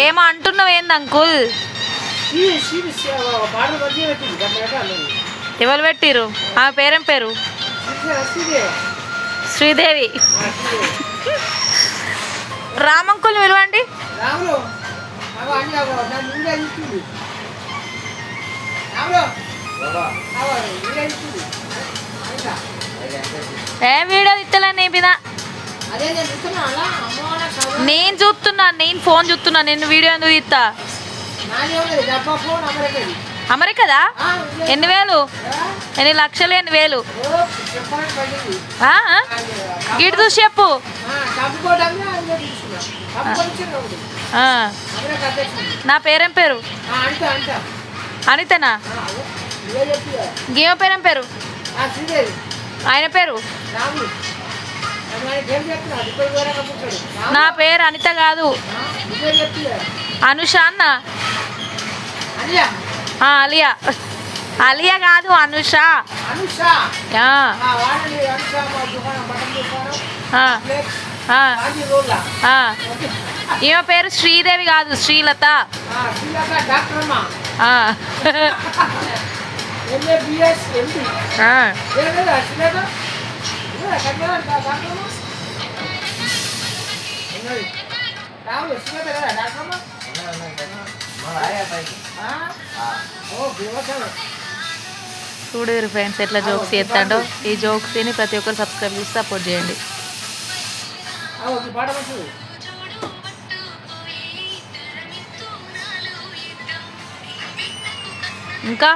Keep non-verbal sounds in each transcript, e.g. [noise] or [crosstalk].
ఏమో అంటున్నావు ఏంది అంకుల్? ఎవరు పెట్టిరు ఆ పేరేం పేరు? శ్రీదేవి. రామంకుల్ విలువండి ఏ వీడియో ఇస్తలే నీ బిదా నేను చూస్తున్నా నేను ఫోన్ చూస్తున్నా నేను వీడియో ఎందుకు ఫోన్ అమరికది. ఎన్ని వేలు? ఎన్ని లక్షలు ఎన్ని వేలు? గిట్ చూసి చెప్పు. నా పేరేం పేరు? అనితనా? గీమ పేరేం పేరు? ఆయన పేరు? నా పేరు అనిత కాదు. అనుష అన్న. అలియా. అలియా కాదు అనుష. ఈమె పేరు శ్రీదేవి కాదు శ్రీలత. డాక్టర్ రాములు కదా చూడు ఫ్రెండ్స్ ఎట్లా జోక్స్ చేస్తాడో. ఈ జోక్స్ని ప్రతి ఒక్కరు సబ్స్క్రైబ్ చేసి సపోర్ట్ చేయండి. ఇంకా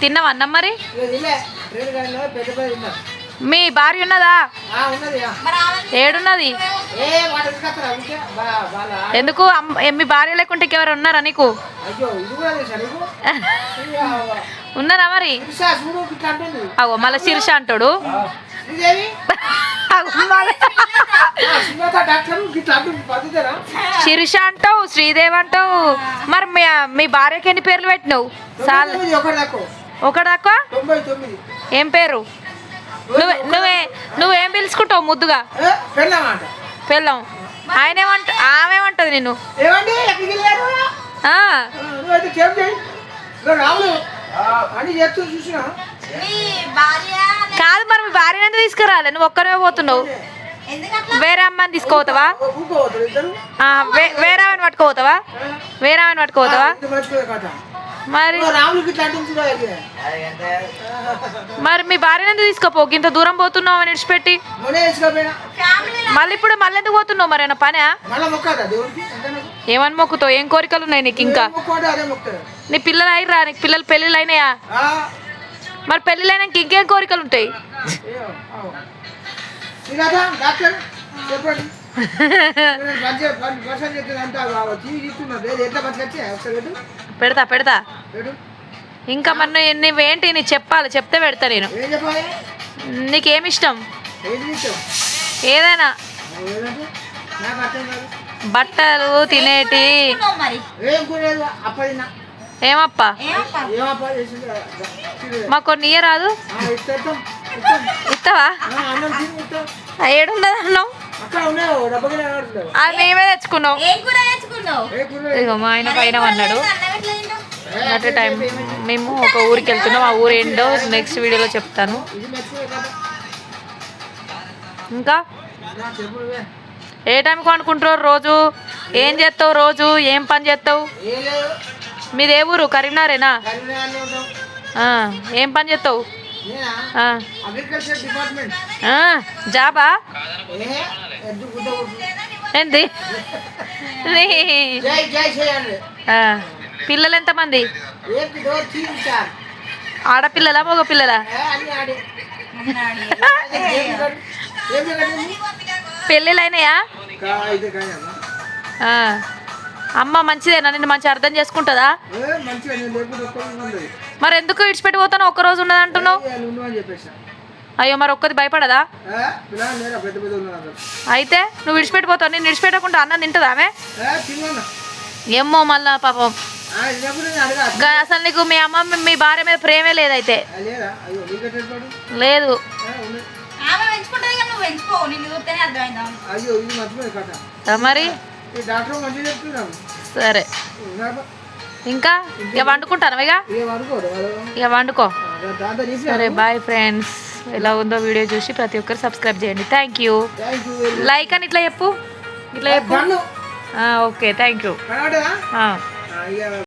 తిన్నావా అన్నం మరి? పెద్ద పెద్ద మీ భార్య ఉన్నదా? ఆ, ఉన్నది ఆ. ఏడున్నది? ఎందుకు? మీ భార్య లేకుంటే ఎవరు ఉన్నారా నీకు? [laughs] ఉన్నారా మరి? అగో మళ్ళీ శీర్ష అంటాడు. శీర్ష అంటావు శ్రీదేవి అంటావు. మరి మీ మీ భార్యకి ఎన్ని పేర్లు పెట్టినావు? తొమ్మిది. ఏం పేరు? నువ్వే నువ్వే నువ్వేం పిలుచుకుంటావు ముద్దుగా? పెళ్ళం. ఆయన ఏమంట ఆమె ఏమంటది చూసినా. కాదు మరి మీ భార్యని ఎందుకు తీసుకురాలే? నువ్వు ఒక్కరే పోతున్నావు. వేరే అమ్మాయిని తీసుకోపోతావా? ఊరుకోవద్దు ఇద్దరు ఆ, వే- వేరే ఆమెను పట్టుకోపోతావా? వేరే ఆమెను కథ మరి. మరి మీ భార్యని ఎందుకు తీసుకోపో ఇంత దూరం పోతున్నావు అని విడిచిపెట్టి మళ్ళీ ఇప్పుడు మళ్ళీ ఎందుకు పోతున్నావు మరి ఏమన్నా పనా? ఏమని మొక్కుతావు ఏం కోరికలు ఉన్నాయి నీకు ఇంకా నీ పిల్లలు అయిరా నీకు పిల్లలు పెళ్ళిళ్ళు అయినాయా మరి పెళ్ళిళ్ళు అయినాక ఇంకేం కోరికలు ఉంటాయి చెప్పండి పెడతా పెడతా. ఇంకా మరి నువ్వేంటి నీకు చెప్పాలి చెప్తే పెడతా నేను. నీకేమి ఇష్టం ఏంటి ఏదైనా. బట్టలు తినేటి. ఏమప్పా? మాకు కొన్ని ఇస్తాం ఇస్తావా ఆ, అన్నం తిని ఇస్తాం ఆ ఏడున్నది అన్నావు అది మేమే తెచ్చుకున్నావు ఏం కూర తెచ్చుకున్నావు? ఏ కూర ఇదిగో మా ఆయన పైన అన్నాడు? అట్ టైం మేము ఒక ఊరికి వెళ్తున్నాం. ఆ ఊరు ఏంటో నెక్స్ట్ వీడియోలో చెప్తాను. ఇంకా? ఏ టైంకి అనుకుంటారు రోజు? ఏం చేస్తావు రోజు? ఏం పని చేస్తావు? మీది ఏ ఊరు? కరీంనగరేనా? ఏం పని చేస్తావు? జాబా. ఏంది? పిల్లలు ఎంతమంది? ఆడపిల్లలా మగ పిల్లలా ఏ అన్ని ఆడి. ఏం కట్టు? ఏం కట్టింది? పెళ్ళిళ్ళు అయినాయా కా- ఇది కానీ అమ్మా. ఆ, అమ్మ మంచిదేనా? నిన్ను మంచి అర్థం చేసుకుంటుందా? నేను మరి ఎందుకు విడిచిపెట్టి పోతాను ఒక్క రోజు ఉన్నది అంటున్నావు? అయ్యో మరి ఒక్కది భయపడదా? అయితే నువ్వు విడిచిపెట్టిపోతావు నేను విడిచిపెట్టకుండా అన్నం తింటుందా ఆమె? ఏ తిన్నా ఏమో మళ్ళా పాపం. అసలు నీకు మీ అమ్మ మీ- భార్య మీద ప్రేమే లేదైతే. లేదా? మరి? సరే. ఇంకా? ఇక వండుకుంటాను ఇక? ఇక వండుకో. సరే బాయ్ ఫ్రెండ్స్ ఎలా ఉందో వీడియో చూసి ప్రతి ఒక్కరు సబ్స్క్రైబ్ చేయండి. థ్యాంక్ యూ లైక్ అని ఇట్లా చెప్పు. ఇట్లా చెప్పు. Okay thank you